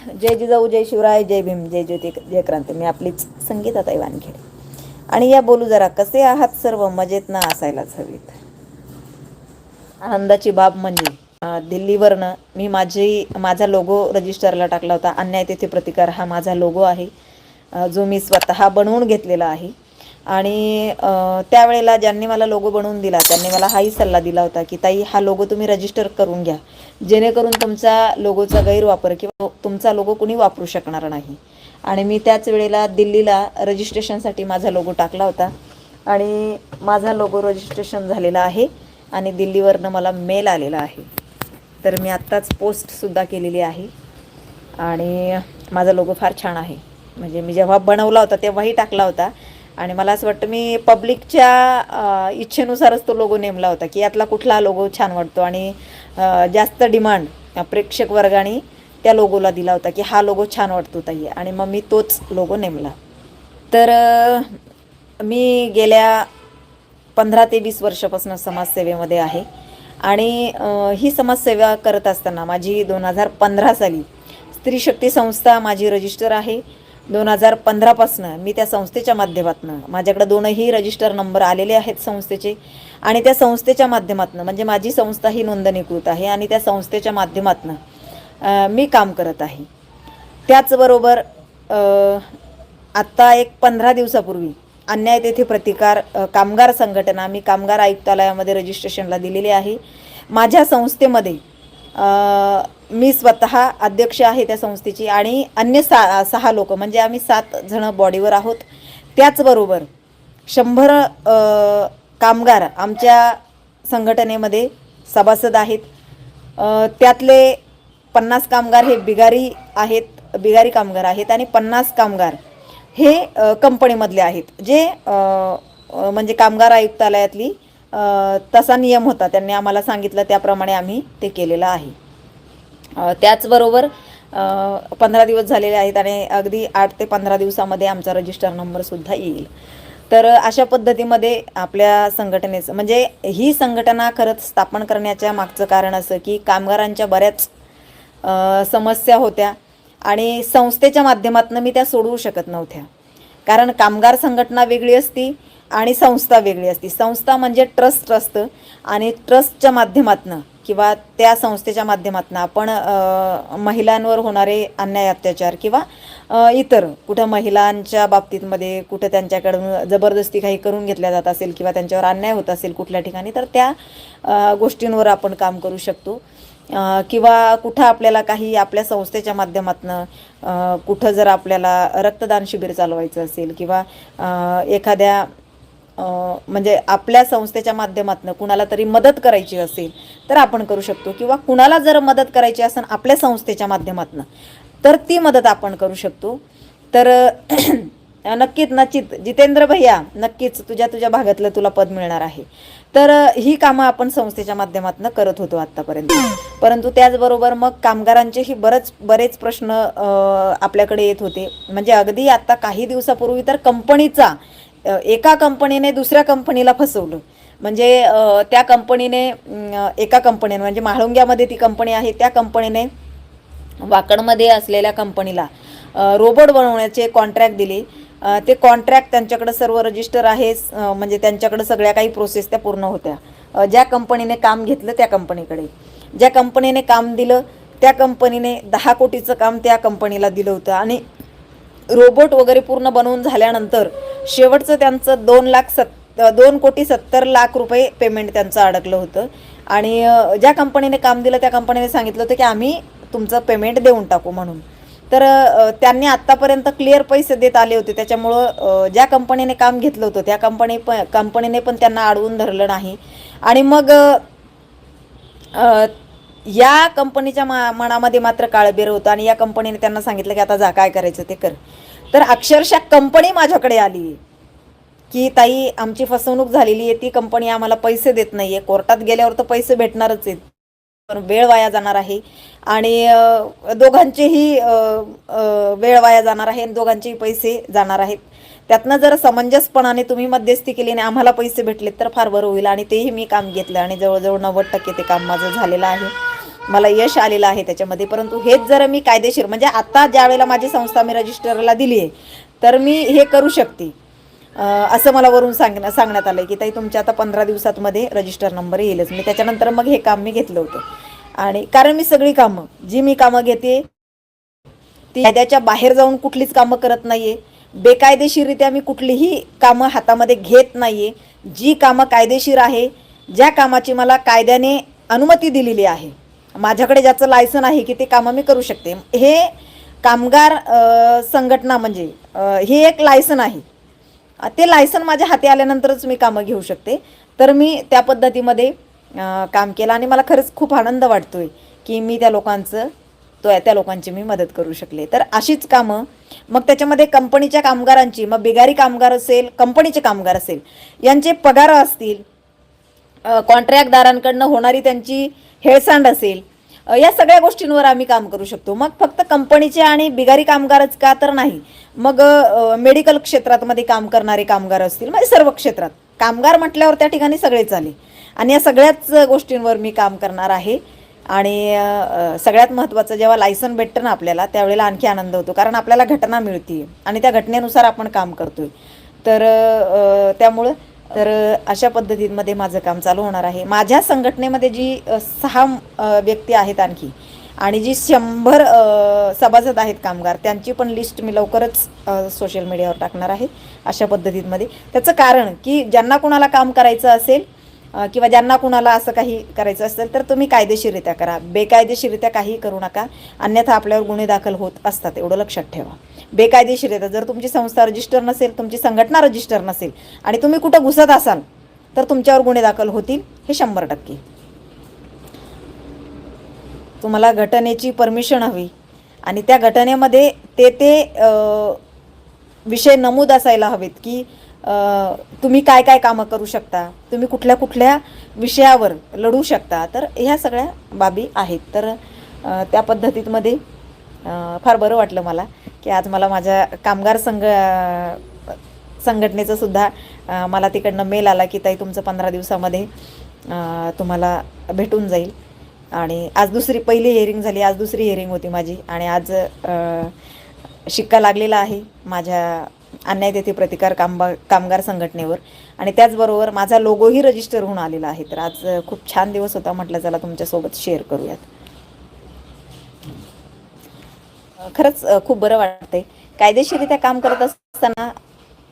जय जिजाऊ जय शिवराय जय भीम जय ज्योती जय क्रांती मी आपलीच संगीताताई वानखेडे आणि या बोलू जरा कसे आहात सर्व? मजेत ना असायलाच हवीत. आनंदाची बाब म्हणजे दिल्लीवरनं मी माझी माझा लोगो रजिस्टरला टाकला होता. अन्याय तेथे प्रतिकार हा माझा लोगो आहे. जो मी स्वतः बनवून घेतलेला आहे. आणि त्यावेळेला ज्यांनी मला लोगो बनवून दिला त्यांनी मला हाही सल्ला दिला होता की ताई हा लोगो तुम्ही रजिस्टर करून घ्या. जेणेकरून तुमचा लोगोचा गैरवापर किंवा तुमचा लोगो कुणी वापरू शकणार नाही. आणि मी त्याच वेळेला दिल्लीला रजिस्ट्रेशनसाठी माझा लोगो टाकला होता. आणि माझा लोगो रजिस्ट्रेशन झालेला आहे आणि दिल्लीवरनं मला मेल आलेला आहे. तर मी आत्ताच पोस्टसुद्धा केलेली आहे. आणि माझा लोगो फार छान आहे. म्हणजे मी जेव्हा बनवला होता तेव्हाही टाकला होता. आणि मला असं वाटतं मी पब्लिकच्या इच्छेनुसारच तो लोगो नेमला होता की यातला कुठला लोगो छान वाटतो. आणि जास्त डिमांड प्रेक्षक वर्गाने त्या लोगोला दिला होता की हा लोगो छान वाटतो ताई. आणि मग मी तोच लोगो नेमला. तर मी गेल्या पंधरा ते वीस वर्षापासून समाजसेवेमध्ये आहे. आणि ही समाजसेवा करत असताना माझी दोन हजार पंधरा साली स्त्री शक्ती संस्था माझी रजिस्टर आहे. दोन हजार पंधरापासनं मी त्या संस्थेच्या माध्यमातून माझ्याकडे दोनही रजिस्टर नंबर आलेले आहेत संस्थेचे. आणि त्या संस्थेच्या माध्यमातून म्हणजे माझी संस्था ही नोंदणीकृत आहे आणि त्या संस्थेच्या माध्यमातून मी काम करत आहे. त्याचबरोबर आत्ता एक पंधरा दिवसापूर्वी अन्याय तेथे प्रतिकार कामगार संघटना मी कामगार आयुक्तालयामध्ये रजिस्ट्रेशनला दिलेली आहे. माझ्या संस्थेमध्ये मी स्वतः अध्यक्ष आहे त्या संस्थेची आणि अन्य सा सहा लोक म्हणजे आम्ही सात जण बॉडीवर आहोत. त्याचबरोबर शंभर कामगार आमच्या संघटनेमध्ये सभासद आहेत. त्यातले पन्नास कामगार हे बिगारी आहेत बिगारी कामगार आहेत आणि पन्नास कामगार हे कंपनीमधले आहेत. जे म्हणजे कामगार आयुक्तालयातली तसा नियम होता. त्यांनी आम्हाला सांगितलं त्याप्रमाणे आम्ही ते केलेलं आहे. त्याचबरोबर पंधरा दिवस झालेले आहेत आणि अगदी आठ ते पंधरा दिवसामध्ये आमचा रजिस्टर नंबरसुद्धा येईल. तर अशा पद्धतीमध्ये आपल्या संघटनेचं म्हणजे ही संघटना खरंच स्थापन करण्याच्या मागचं कारण असं की कामगारांच्या बऱ्याच समस्या होत्या आणि संस्थेच्या माध्यमातून मी त्या सोडवू शकत नव्हत्या. कारण कामगार संघटना वेगळी असती आणि संस्था वेगळी असती. संस्था म्हणजे ट्रस्ट असतं आणि ट्रस्टच्या माध्यमातून किंवा त्या संस्थेच्या माध्यमातून आपण महिलांवर होणारे अन्याय अत्याचार किंवा इतर कुठं महिलांच्या बाबतीतमध्ये कुठं त्यांच्याकडून जबरदस्ती काही करून घेतल्या जात असेल किंवा त्यांच्यावर अन्याय होत असेल कुठल्या ठिकाणी तर त्या गोष्टींवर आपण काम करू शकतो. किंवा कुठं आपल्याला काही आपल्या संस्थेच्या माध्यमातून कुठं जर आपल्याला रक्तदान शिबिर चालवायचं असेल किंवा एखाद्या म्हणजे आपल्या संस्थेच्या माध्यमातून कुणाला तरी मदत करायची असेल तर आपण करू शकतो. किंवा कुणाला जर मदत करायची असेल आपल्या संस्थेच्या माध्यमातून तर ती मदत आपण करू शकतो. तर नक्कीच नचित जितेंद्र भैया नक्कीच तुझ्या तुझ्या भागातलं तुला पद मिळणार आहे. तर ही कामं आपण संस्थेच्या माध्यमातून करत होतो आत्तापर्यंत. परंतु त्याचबरोबर मग कामगारांचेही बरंच बरेच प्रश्न आपल्याकडे येत होते. म्हणजे अगदी आता काही दिवसापूर्वी तर कंपनीचा एका कंपनीने दुसऱ्या कंपनीला फसवलं. म्हणजे त्या कंपनीने एका कंपनीने म्हणजे म्हाळुंग्यामध्ये ती कंपनी आहे त्या कंपनीने वाकडमध्ये असलेल्या कंपनीला रोबोट बनवण्याचे कॉन्ट्रॅक्ट दिले. ते कॉन्ट्रॅक्ट त्यांच्याकडे सर्व रजिस्टर आहे म्हणजे त्यांच्याकडे सगळ्या काही प्रोसेस त्या पूर्ण होत्या. ज्या कंपनीने काम घेतलं त्या कंपनीकडे. ज्या कंपनीने काम दिलं त्या कंपनीने दहा कोटीचं काम त्या कंपनीला दिलं होतं. आणि रोबोट वगैरे पूर्ण बनवून झाल्यानंतर शेवटचं त्यांचं दोन लाख सत् दोन कोटी सत्तर लाख रुपये पेमेंट त्यांचं अडकलं होतं. आणि ज्या कंपनीने काम दिलं त्या कंपनीने सांगितलं होतं की आम्ही तुमचं पेमेंट देऊन टाकू म्हणून. तर त्यांनी आत्तापर्यंत क्लिअर पैसे देत आले होते. त्याच्यामुळं ज्या कंपनीने काम घेतलं होतं त्या कंपनी प कंपनीने पण त्यांना अडवून धरलं नाही. आणि मग या कंपनीच्या मा मनामध्ये मात्र काळबेर होतं आणि या कंपनीने त्यांना सांगितलं की आता जा काय करायचं ते कर. तर अक्षरशः कंपनी माझ्याकडे आली. की ताई आमची फसवणूक झालेली आहे ती कंपनी आम्हाला पैसे देत नाही आहे कोर्टात गेल्यावर तर पैसे भेटणारच आहेत. पण वेळ वाया जाणार आहे. आणि दोघांचेही वेळ वाया जाणार आहे आणि दोघांचेही पैसे जाणार आहेत. त्यातनं जर समंजसपणाने तुम्ही मध्यस्थी केली आणि आम्हाला पैसे भेटले तर फार बरं होईल. आणि तेही मी काम घेतलं आणि जवळजवळ नव्वद टक्के ते काम माझं झालेलं आहे. मला यश आलेलं आहे त्याच्यामध्ये. परंतु हेच जर मी कायदेशीर म्हणजे आता ज्या वेळेला माझी संस्था मी रजिस्टरला दिली आहे तर मी हे करू शकते. असं मला वरून सांग सांगण्यात आलं की ताई तुमच्या आता पंधरा दिवसातमध्ये रजिस्टर नंबर येईलच. मी त्याच्यानंतर मग हे काम मी घेतलं होतं. आणि कारण मी सगळी कामं जी मी कामं घेते ती कायद्याच्या बाहेर जाऊन कुठलीच कामं करत नाहीये. बेकायदेशीररित्या मी कुठलीही कामं हातामध्ये घेत नाहीये. जी कामं कायदेशीर आहे ज्या कामाची मला कायद्याने अनुमती दिलेली आहे माझ्याकडे ज्याचं लायसन आहे की ते कामं मी करू शकते. हे कामगार संघटना म्हणजे हे एक लायसन आहे. ते लायसन माझ्या हाती आल्यानंतरच मी कामं घेऊ शकते. तर मी त्या पद्धतीमध्ये काम केलं आणि मला खरंच खूप आनंद वाटतोय की मी त्या लोकांचं तो त्या लोकांची मी मदत करू शकले. तर अशीच कामं मग त्याच्यामध्ये कंपनीच्या कामगारांची मग बिगारी कामगार असेल कंपनीचे कामगार असेल यांचे पगार असतील कॉन्ट्रॅक्टदारांकडनं होणारी त्यांची हेळसांड असेल या सगळ्या गोष्टींवर आम्ही काम करू शकतो. मग फक्त कंपनीचे आणि बिगारी कामगारच का तर नाही मग मेडिकल मेडिकल क्षेत्रामध्ये काम करणारे कामगार असतील म्हणजे सर्व क्षेत्रात. कामगार म्हटल्यावर त्या ठिकाणी सगळेच आले आणि या सगळ्याच गोष्टींवर मी काम करणार आहे. आणि सगळ्यात महत्त्वाचं जेव्हा लायसन भेटतं ना आपल्याला त्यावेळेला आणखी आनंद होतो. कारण आपल्याला घटना मिळते आणि त्या घटनेनुसार आपण काम करतोय. तर त्यामुळं तर अशा पद्धतीमध्ये माझं काम चालू होणार आहे. माझ्या संघटनेमध्ये जी सहा व्यक्ती आहेत आणखी आणि जी शंभर सभासद आहेत कामगार त्यांची पण लिस्ट मी लवकरच सोशल मीडियावर टाकणार आहे अशा पद्धतीमध्ये. त्याचं कारण की ज्यांना कुणाला काम करायचं असेल किंवा ज्यांना कुणाला असं काही करायचं असेल तर तुम्ही कायदेशीररित्या करा. बेकायदेशीररित्या काही करू नका. अन्यथा आपल्यावर गुन्हे दाखल होत असतात. एवढं लक्षात ठेवा. बेकायदेशीररित्या जर तुमची संस्था रजिस्टर नसेल तुमची संघटना रजिस्टर नसेल आणि तुम्ही कुठं घुसत असाल तर तुमच्यावर गुन्हे दाखल होतील हे शंभर टक्के. तुम्हाला घटनेची परमिशन हवी आणि त्या घटनेमध्ये ते ते विषय नमूद असायला हवेत की तुम्ही काय काय कामं करू शकता? तुम्ही कुठल्या कुठल्या विषयावर लढू शकता? तर ह्या सगळ्या बाबी आहेत. तर त्या पद्धतीमध्ये फार बरं वाटलं मला की आज मला माझ्या कामगार संघ संघटनेचं सुद्धा मला तिकडनं मेल आला की ताई तुमचं पंधरा दिवसामध्ये तुम्हाला भेटून जाईल. आणि आज दुसरी पहिली हिअरिंग झाली. आज दुसरी हिअरिंग होती माझी. आणि आज शिक्का लागलेला आहे माझ्या अन्याय तेथे प्रतिकार कामबा कामगार संघटनेवर. आणि त्याचबरोबर माझा लोगोही रजिस्टर होऊन आलेला आहे. तर आज खूप छान दिवस होता म्हटलं चला तुमच्यासोबत शेअर करूयात. खरंच खूप बरं वाटतंय. कायदेशीरित्या काम करत असताना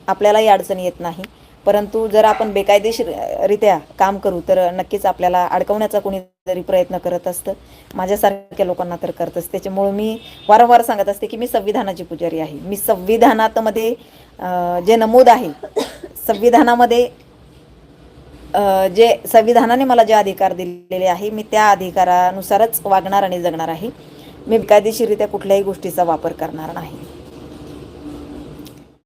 आपल्यालाही अडचण येत नाही. परंतु जर आपण बेकायदेशीररित्या काम करू तर नक्कीच आपल्याला अडकवण्याचा कोणीतरी प्रयत्न करत असतं माझ्यासारख्या लोकांना तर करत असते त्याच्यामुळं मी वारंवार सांगत असते की मी संविधानाची पुजारी आहे. मी संविधानातमध्ये जे नमूद आहे संविधानामध्ये जे संविधानाने मला जे अधिकार दिलेले आहे मी त्या अधिकारानुसारच वागणार आणि जगणार आहे. मी बेकायदेशीररित्या कुठल्याही गोष्टीचा वापर करणार नाही.